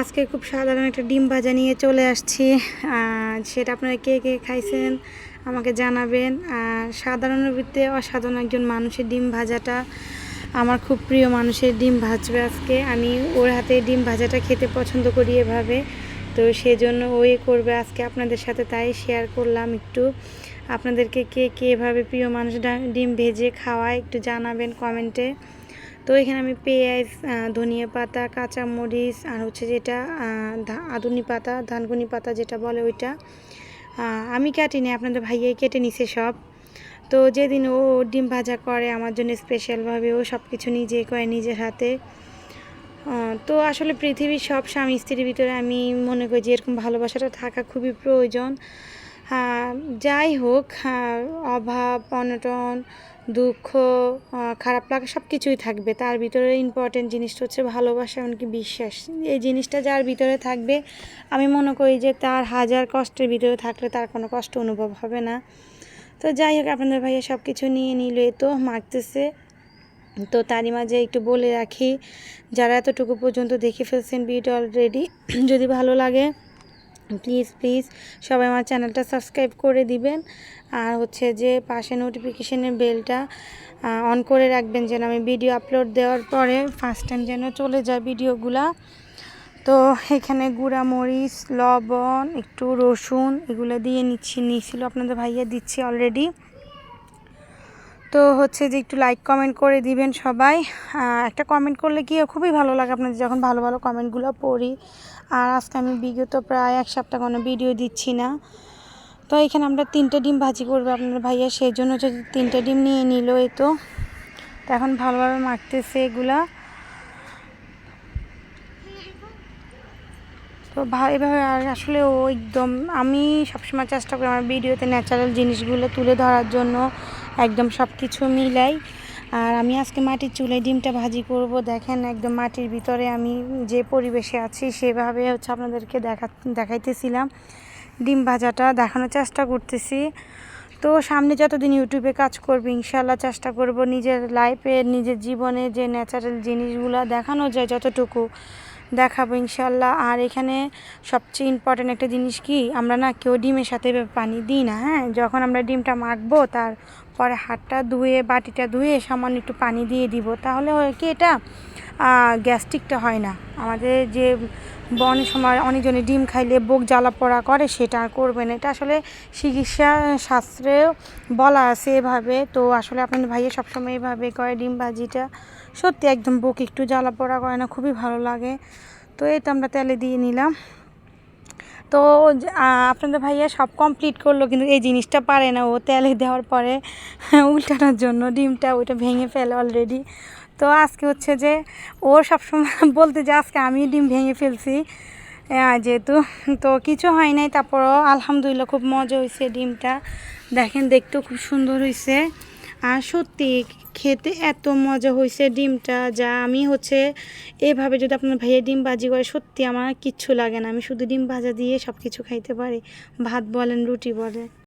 আজকে খুব সাধারণ একটা ডিম ভাজা নিয়ে চলে আসছি। সেটা আপনারা কে কে খাইছেন আমাকে জানাবেন। আর সাধারণের অসাধারণ একজন মানুষের ডিম ভাজাটা। আমার খুব প্রিয় মানুষের ডিম ভাজবে আজকে। আমি ওর হাতে ডিম ভাজাটা খেতে পছন্দ করি এভাবে। তো সেজন্য ওই করবে আজকে আপনাদের সাথে তাই শেয়ার করলাম একটু। আপনাদেরকে কে কে এভাবে প্রিয় মানুষ ডিম ভেজে খাওয়ায় একটু জানাবেন কমেন্টে তো এখানে আমি পেঁয়াজ ধনিয়া পাতা, কাঁচামরিচ, আর হচ্ছে যেটা আদুনি পাতা ধানকুনি পাতা যেটা বলে ওইটা। আমি কাটিনি আপনাদের ভাইয়াই কেটে নিছে সব। তো যেদিন ও ডিম ভাজা করে, আমার জন্য স্পেশালভাবে ও সব কিছু নিজে করে নিজের হাতে। তো আসলে পৃথিবীর সব স্বামী স্ত্রীর ভিতরে আমি মনে করি যে এরকম ভালোবাসাটা থাকা খুবই প্রয়োজন। যাই হোক আহ, অভাব অনটন দুঃখ খারাপ লাগা সব কিছুই থাকবে। তার ভিতরে ইম্পর্টেন্ট জিনিসটা হচ্ছে ভালোবাসা এমনকি বিশ্বাস। এই জিনিসটা যার ভিতরে থাকবে আমি মনে করি যে তার হাজার কষ্টের ভিতরে থাকলে তার কোনো কষ্ট অনুভব হবে না। তো যাই হোক আপনাদের ভাইয়া সব কিছু নিয়ে নিল তো মাখতেছে তো তারই মাঝে একটু বলে রাখি যারা এতটুকু পর্যন্ত দেখে ফেলছেন ভিডিও অলরেডি যদি ভালো লাগে প্লিজ প্লিজ সবাই আমার চ্যানেলটা সাবস্ক্রাইব করে দিবেন। আর হচ্ছে যে পাশে নোটিফিকেশনের বেলটা অন করে রাখবেন যেন আমি ভিডিও আপলোড দেওয়ার পরে ফার্স্ট টাইম যেন চলে যায় ভিডিওগুলা তো এখানে গুঁড়া মরিচ লবণ, একটু রসুন এগুলো দিয়ে নিচ্ছি। নিয়েছিল আপনাদের ভাইয়া দিচ্ছি অলরেডি তো হচ্ছে যে একটু লাইক কমেন্ট করে দিবেন সবাই। একটা কমেন্ট করলে কি খুবই ভালো লাগে আপনাদের যখন ভালো ভালো কমেন্টগুলো পড়ি। আর আজকে আমি বিগত প্রায় এক সপ্তাহ কোনো ভিডিও দিচ্ছি না। তো এখানে আমরা তিনটে ডিম ভাজি করব আপনার ভাইয়া, সেই জন্য হচ্ছে যে তিনটে ডিম নিয়ে নিল এই তো। তো এখন ভালোভাবে মাখতেছে এগুলা। তো এভাবে আর আসলে ও একদম, আমি সবসময় চেষ্টা করি আমার ভিডিওতে ন্যাচারাল জিনিসগুলো তুলে ধরার জন্য, একদম সব কিছু মিলাই। আর আমি আজকে মাটির চুলে ডিমটা ভাজি করব, দেখেন একদম মাটির ভিতরে আমি যে পরিবেশে আছি, সেভাবে হচ্ছে আপনাদেরকে দেখা, দেখাইতেছিলাম। ডিম ভাজাটা দেখানোর চেষ্টা করতেছি। তো সামনে যতদিন ইউটিউবে কাজ করব ইনশাল্লাহ চেষ্টা করব নিজের লাইফে নিজের জীবনে যে ন্যাচারাল জিনিসগুলো দেখানো যায় যতটুকু। দেখাবো ইনশাল্লাহ আর এখানে সবচেয়ে ইম্পর্ট্যান্ট একটা জিনিস কি? আমরা না কেউ ডিমের সাথে পানি দিই না হ্যাঁ? যখন আমরা ডিমটা মাখবো, তার পরে হাতটা ধুয়ে, বাটিটা ধুয়ে সামান্য একটু পানি দিয়ে দিব। তাহলে হয় কি এটা গ্যাস্ট্রিকটা হয় না। আমাদের যে বনের সময় অনেকজনে ডিম খাইলে বুক জ্বালা পোড়া করে, সেটা আর করবে না। এটা আসলে চিকিৎসা শাস্ত্রেও বলা আছে এভাবে। তো আসলে আপনার ভাইয়া সবসময় এভাবে করে ডিম ভাজিটা। সত্যি একদম বুক একটু জ্বালা পোড়া করে না, খুবই ভালো লাগে। তো তো আমরা তেলে দিয়ে নিলাম। তো আপনাদের ভাইয়া সব কমপ্লিট করল, কিন্তু এই জিনিসটা পারে না ও তেলে দেওয়ার পরে। উল্টানোর জন্য ডিমটা ওইটা ভেঙে ফেলে অলরেডি তো আজকে হচ্ছে যে, ও সবসময় বলতে যে, আজকে আমি ডিম ভেঙে ফেলছি। যেহেতু, তো কিছু হয় নাই, তারপরও আলহামদুলিল্লাহ খুব মজা হয়েছে ডিমটা। দেখেন, দেখতেও খুব সুন্দর হয়েছে। আর সত্যি খেতে এত মজা হয়েছে ডিমটা, যা আমি হচ্ছে এভাবে যদি আপনার ভাইয়ের ডিম বাজি করে, সত্যি আমার কিচ্ছু লাগে না। আমি শুধু ডিম ভাজা দিয়ে সব কিছু খাইতে পারি। ভাত বলেন, রুটি বলেন।